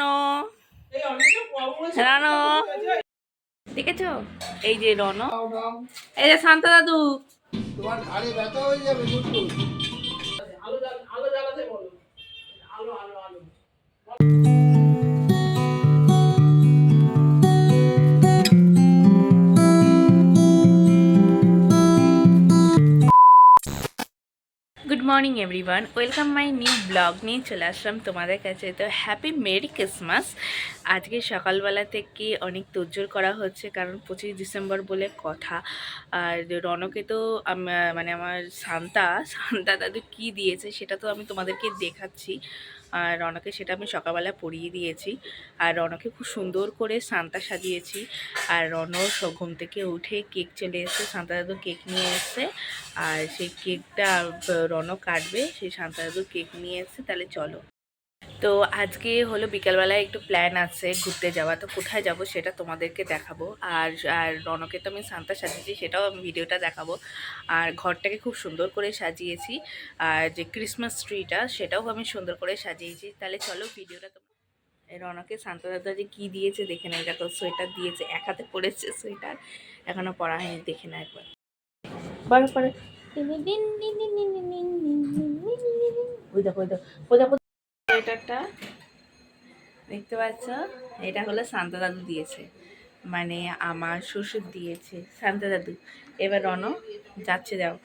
রনো। রানো। দেখেছ? এই যে রনো। এই যে শান্ত দাদু। তোমার ঘাড়ে ব্যথা morning everyone welcome my new blog নিয়ে চলে আসলাম তোমাদের কাছে। তো হ্যাপি মেরি ক্রিসমাস আজকে সকালবেলা থেকে অনেক তোজ্জোর করা হচ্ছে, কারণ পঁচিশ ডিসেম্বর বলে কথা। আর রনকে তো মানে আমার শান্তা শান্তা দাদু কী দিয়েছে সেটা তো আমি তোমাদেরকে দেখাচ্ছি। আর রনকে সেটা আমি সকালবেলা পরিয়ে দিয়েছি। আর রনকে খুব সুন্দর করে সান্তা সাজিয়েছি। আর রন ঘুম থেকে উঠে কেক চলে এসছে। সান্তা দাদু কেক নিয়ে এসছে। আর সেই কেকটা রন কাটবে। সেই সান্তা দাদু কেক নিয়ে এসছে। তাহলে চলো। তো আজকে হলো বিকালবেলায় একটু প্ল্যান আছে ঘুরতে যাওয়া তো কোথায় যাব সেটা তোমাদেরকে দেখাবো আর আর রনকে তো আমি শান্তা সাজিয়েছি সেটাও আমি ভিডিওটা দেখাবো আর ঘরটাকে খুব সুন্দর করে সাজিয়েছি আর যে ক্রিসমাস ট্রিটা সেটাও আমি সুন্দর করে সাজিয়েছি তাহলে চলো ভিডিওটা রনকে শান্ত দাদা যে কী দিয়েছে দেখে না দেখো সোয়েটার দিয়েছে এক হাতে পড়েছে সোয়েটার এখনও পরা হয়নি দেখে না একবার পরে ওই দেখো ওই দেখো সোয়েটারটা দেখতে পাচ্ছ? এটা হলো শান্ত দাদু দিয়েছে। মানে আমার শ্বশুর দিয়েছে শান্ত দাদু। এবার রন, যাচ্ছে যাও।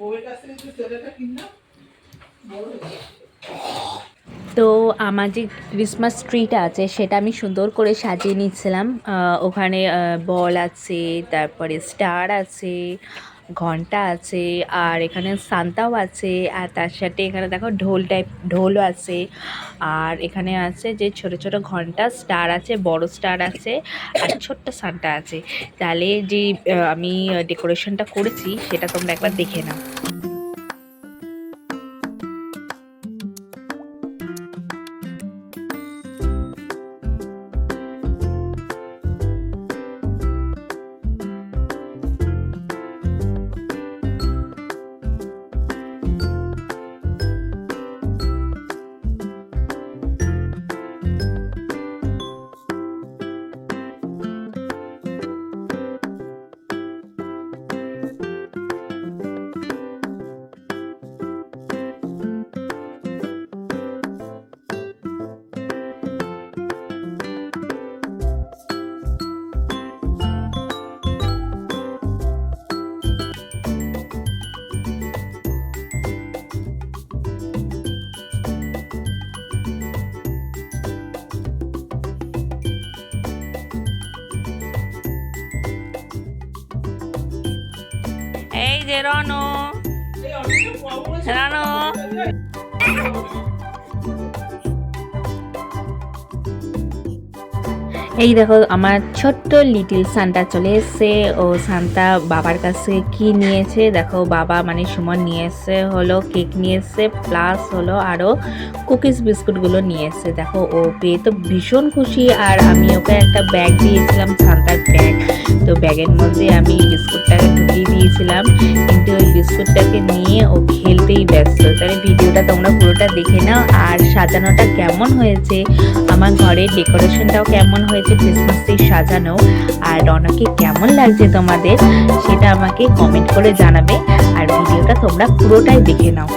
বউয়ের কাছ থেকে ছেলেটা কিনলাম, বড়। তো আমার যে ক্রিসমাস ট্রিটা আছে, সেটা আমি সুন্দর করে সাজিয়ে নিচ্ছিলাম। ওখানে বল আছে, তারপরে স্টার আছে, ঘণ্টা আছে, আর এখানে সান্তাও আছে, আর তার সাথে এখানে দেখো ঢোল টাইপ ঢোলও আছে। আর এখানে আছে যে ছোট ছোট ঘণ্টা, স্টার আছে, বড় স্টার আছে, আর ছোট্ট সান্তা আছে। তাহলে যে আমি ডেকোরেশনটা করেছি, সেটা তোমরা একবার দেখে নাও। এই যে রনো। রানো এই দেখো, আমার ছোট্ট লিটিল সান্টা চলে এসছে। ও সান্তা বাবার কাছে কি নিয়েছে? দেখো, বাবা মানে সুমন নিয়ে হলো কেক নিয়ে প্লাস হলো আরও কুকিজ বিস্কুটগুলো নিয়ে দেখো, ও পেয়ে তো ভীষণ খুশি, আর আমি ওকে একটা ব্যাগ দিয়েছিলাম সান্তার ব্যাগ তো ব্যাগের মধ্যে আমি বিস্কুটটাকে ঢুকিয়ে দিয়েছিলাম, কিন্তু ওই বিস্কুটটাকে নিয়ে ও খেলতেই ব্যস্ত। তাহলে ভিডিওটা তোমরা পুরোটা দেখে নাও, আর সাজানোটা কেমন হয়েছে? আমার ঘরের ডেকোরেশনটাও কেমন হয়েছে? ক্রিসমাসের সাজানো আর রনকে কেমন লাগছে তোমাদের সেটা আমাকে কমেন্ট করে জানাবে আর ভিডিওটা তোমরা পুরোটাই দেখে নাও।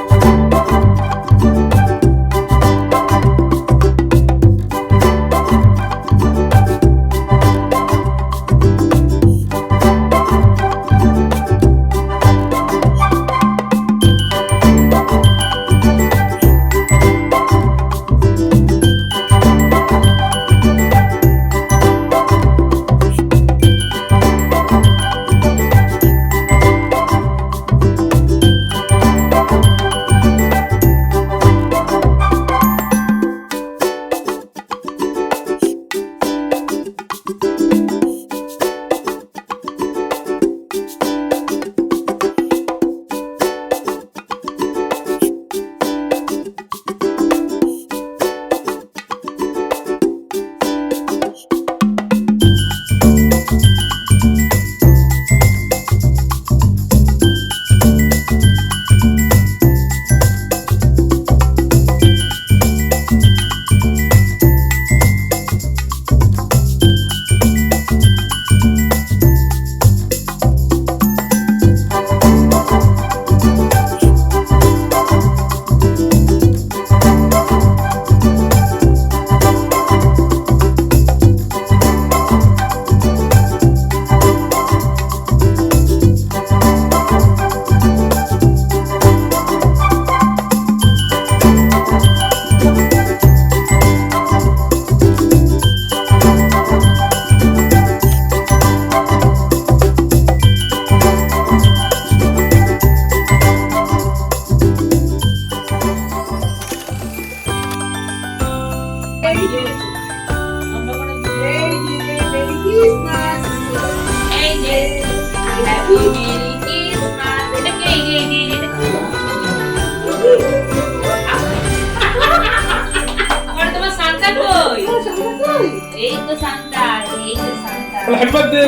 এই তো সান্তা এই তো সান্তা বলে হ্যাপি বার্থডে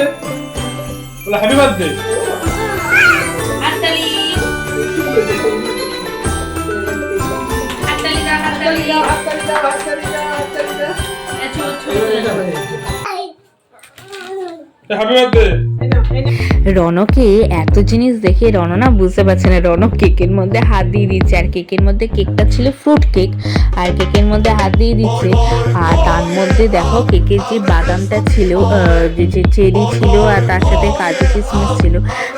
বলে হ্যাপি বার্থডে আতালি আতালি দা আতালি দা আতালি দা আতালি দা আতালি দা হ্যাপি বার্থডে রনকে এত জিনিস দেখে রন না বুঝতে পারছে না। রনক কেকের মধ্যে হাত দিয়ে দিচ্ছে, আর কেকের মধ্যে কেকটা ছিল ফ্রুট কেক আর কেকের মধ্যে হাত দিয়ে দিচ্ছে। আর তার মধ্যে দেখো কেকের যে বাদামটা ছিল যে চেরি ছিল, আর তার সাথে কাজু কিশমিশ ছিল,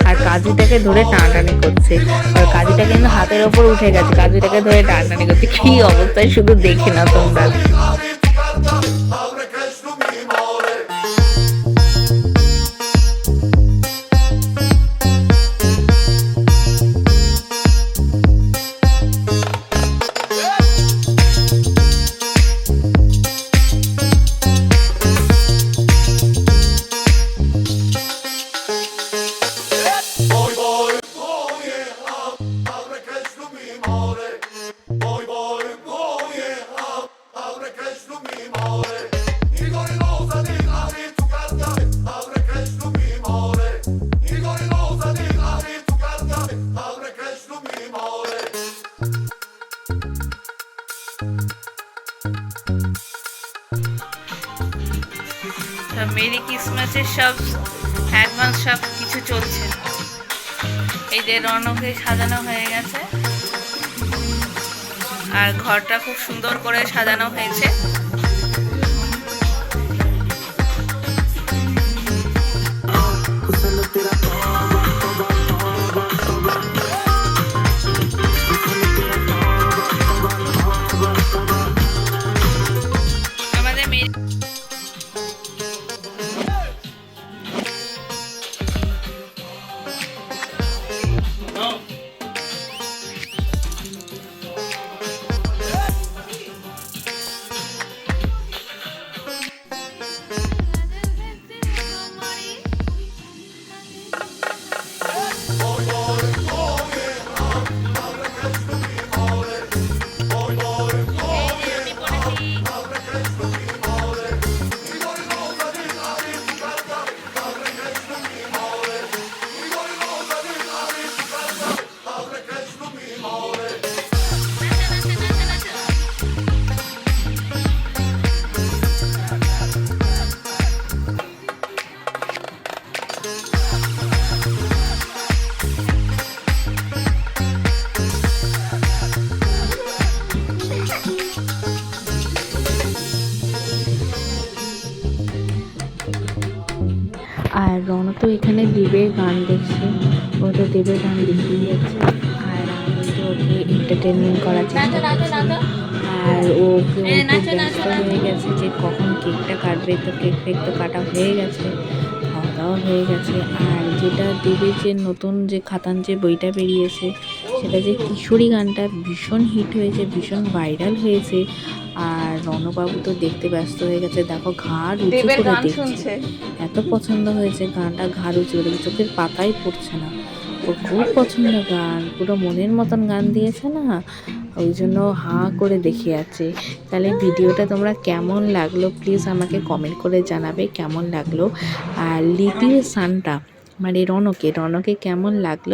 আর কাজুটাকে ধরে টানাটানি করছে। আর কাজুটা কিন্তু হাতের ওপর উঠে গেছে, কাজুটাকে ধরে টানাটানি করছে। কি অবস্থায় শুধু দেখে না তোমরা। সব অ্যাডভান্স সব কিছু চলছে। এই যে রনকে সাজানো হয়ে গেছে। আর ঘরটা খুব সুন্দর করে সাজানো হয়েছে। তো এখানে দেবের গান দেখছে। ও তো দেবের গান দেখিয়ে যাচ্ছে। আর আমি তো ওকে এন্টারটেনমেন্ট করার চেষ্টা করছি। আর ও ব্যস্ত হয়ে গেছে যে কখন কেকটা কাটবে তো কেক ফেক তো কাটা হয়ে গেছে। খাওয়া দাওয়া হয়ে গেছে। আর যেটা দেবের যে নতুন যে খাতান যে বইটা বেরিয়েছে সেটা যে কিশোরী গানটা ভীষণ হিট হয়েছে ভীষণ ভাইরাল হয়েছে। রণবাবু তো দেখতে ব্যস্ত হয়ে গেছে। দেখো ঘাড় উঁচু করে গান দেখছে। শুনছে। এত পছন্দ হয়েছে গানটা ঘাড় উঁচু করে চোখের পাতাই পড়ছে না। ও খুব পছন্দ গান। পুরো মনের মতন গান দিয়েছে না? ওই জন্য হাঁ করে দেখে আছে তাহলে ভিডিওটা তোমরা কেমন লাগল? প্লিজ আমাকে কমেন্ট করে জানাবে কেমন লাগল। আর লিটিল সানটা মানে রনকে রনকে কেমন লাগল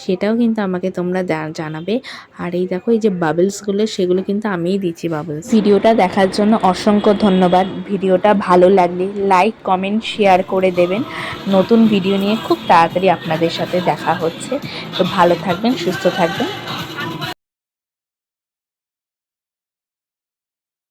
সেটাও কিন্তু আমাকে তোমরা জানাবে। আর এই দেখো, এই যে বাবলসগুলো, সেগুলো কিন্তু আমিই দিচ্ছি বাবলস। ভিডিওটা দেখার জন্য অসংখ্য ধন্যবাদ। ভিডিওটা ভালো লাগলে লাইক, কমেন্ট, শেয়ার করে দেবেন। নতুন ভিডিও নিয়ে খুব তাড়াতাড়ি আপনাদের সাথে দেখা হচ্ছে। তো ভালো থাকবেন, সুস্থ থাকবেন।